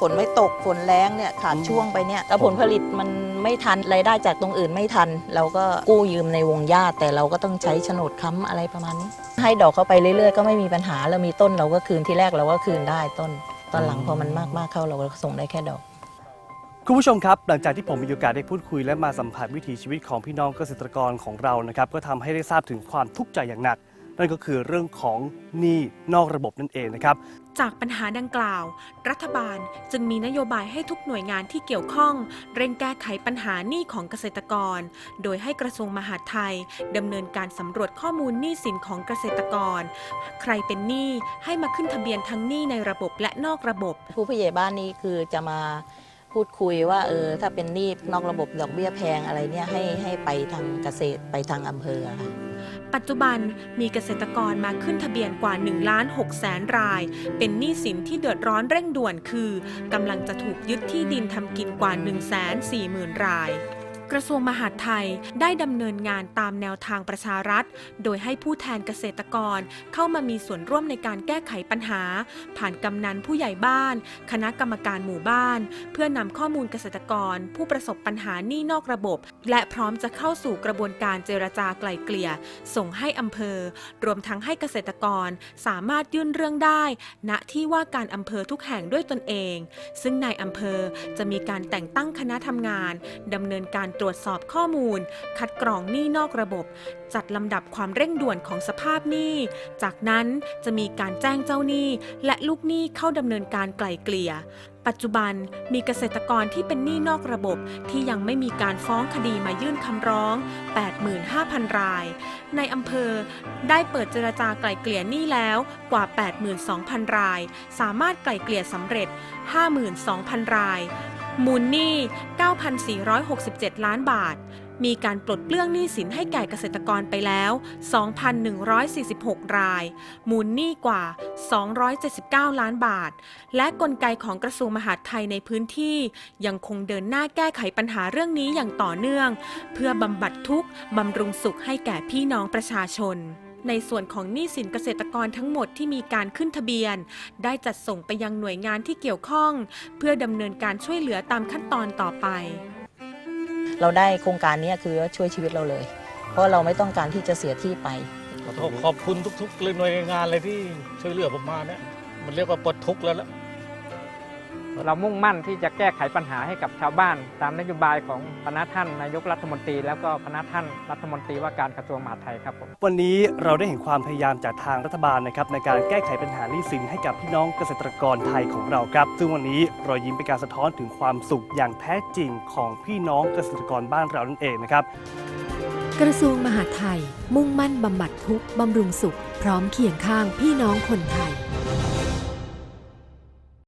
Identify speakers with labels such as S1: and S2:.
S1: ฝนไม่ตกฝนแรงเนี่ยขาดช่วงไปเนี่ยแล้วผลผลิตมันไม่ทันรายได้จากตรงอื่นไม่ทัน เราก็กู้ยืมในวงญาติ แต่เราก็ต้องใช้โฉนดค้ำอะไรประมาณนี้ ให้ดอกเข้าไปเรื่อยๆ ก็ไม่มีปัญหาเรามีต้นเราก็คืนที่แรกเราก็คืนได้ต้น ตอนหลังพอมันมากๆเข้าเราก็ส่งได้แค่ดอก
S2: คุณผู้ชมครับหลังจากที่ผมมีโอกาสได้พูดคุยและมาสัมผัสวิถีชีวิตของพี่น้องเกษตรกรของเรานะครับก็ทำให้ได้ทราบถึงความทุกข์ใจอย่างหนัก นั่นก็คือเรื่องของหนี้นอกระบบนั่นเองนะครับ
S3: จากปัญหาดังกล่าว รัฐบาลจึงมีนโยบายให้ทุกหน่วยงานที่เกี่ยวข้อง เร่งแก้ไขปัญหาหนี้ของเกษตรกร โดยให้กระทรวงมหาดไทยดำเนินการสำรวจข้อมูลหนี้สินของเกษตรกร ใครเป็นหนี้ให้มาขึ้นทะเบียนทั้งหนี้ในระบบและนอกระบบ
S1: ผู้ผู้ใหญ่บ้านนี่คือจะมาพูดคุยว่าเออถ้าเป็นหนี้นอกระบบดอกเบี้ยแพงอะไรเนี่ยให้ให้ไปทางเกษตรไปทางอำเภอค่ะ
S3: ปัจจุบันมีเกษตรกรมาขึ้นทะเบียนกว่า1ล้าน6แสนราย เป็นหนี้สินที่เดือดร้อนเร่งด่วนคือกำลังจะถูกยึดที่ดินทำกินกว่า1 4 0 0 0 0ราย กระทรวงมหาดไทยได้ดำเนินงานตามแนวทางประชารัฐ โดยให้ผู้แทนเกษตรกรเข้ามามีส่วนร่วมในการแก้ไขปัญหา ผ่านกำนันผู้ใหญ่บ้าน คณะกรรมการหมู่บ้าน เพื่อนำข้อมูลเกษตรกร ผู้ประสบปัญหาหนี้นอกระบบ และพร้อมจะเข้าสู่กระบวนการเจรจาไกล่เกลี่ย ส่งให้อำเภอ รวมทั้งให้เกษตรกรสามารถยื่นเรื่องได้ ณที่ว่าการอำเภอทุกแห่งด้วยตนเอง ซึ่งนายอำเภอจะมีการแต่งตั้งคณะทำงานดำเนินการตรวจสอบข้อมูล คัดกรองหนี้นอกระบบ จัดลำดับความเร่งด่วนของสภาพหนี้ จากนั้นจะมีการแจ้งเจ้าหนี้ และลูกหนี้เข้าดำเนินการไกล่เกลี่ย ปัจจุบันมีเกษตรกรที่เป็นหนี้นอกระบบที่ยังไม่มีการฟ้องคดีมายื่นคำร้อง 85,000 ราย ในอำเภอได้เปิดเจรจาไกล่เกลี่ยหนี้แล้วกว่า 82,000 ราย สามารถไกล่เกลี่ยสำเร็จ 52,000 ราย มูลหนี้ 9,467 ล้านบาท มีการปลดเปลื้องหนี้สินให้แก่เกษตรกรไปแล้ว 2,146 ราย มูลหนี้กว่า 279 ล้านบาท และกลไกของกระทรวงมหาดไทยในพื้นที่ยังคงเดินหน้าแก้ไขปัญหาเรื่องนี้อย่างต่อเนื่อง เพื่อบำบัดทุกข์บำรุงสุขให้แก่พี่น้องประชาชน ในส่วนของหนี้สินเกษตรกรทั้งหมดที่มีการขึ้นทะเบียน ได้จัดส่งไปยังหน่วยงานที่เกี่ยวข้อง เพื่อดำเนินการช่วยเหลือตามขั้นตอนต่อไป
S1: เราได้โครงการเนี้คือว่าช่วยชีวิตเราเลย เพราะเราไม่ต้องการที่จะเสียที่ไป
S4: ขอโทษขอบคุณทุกๆเลยหน่วยงานเลยที่ช่วยเหลือผมมาเนี่ยมันเรียกว่าปลดทุกข์แล้วละ
S5: เรามุ่งมั่นที่จะแก้ไขปัญหาให้กับชาวบ้าน ตามนโยบายของพนักท่านนายกรัฐมนตรี แล้วก็พนักท่านรัฐมนตรีว่าการกระทรวงมหาดไทยครับผม
S2: วันนี้เราได้เห็นความพยายามจากทางรัฐบาลนะครับในการแก้ไขปัญหาหนี้สินให้กับพี่น้องเกษตรกรไทยของเราครับ ซึ่งวันนี้รอยยิ้มเป็นการสะท้อนถึงความสุขอย่างแท้จริงของพี่น้องเกษตรกรบ้านเรานั่นเองนะครับ
S6: กระทรวงมหาดไทย มุ่งมั่นบำบัดทุกข์บำรุงสุข พร้อมเคียงข้างพี่น้องคนไทย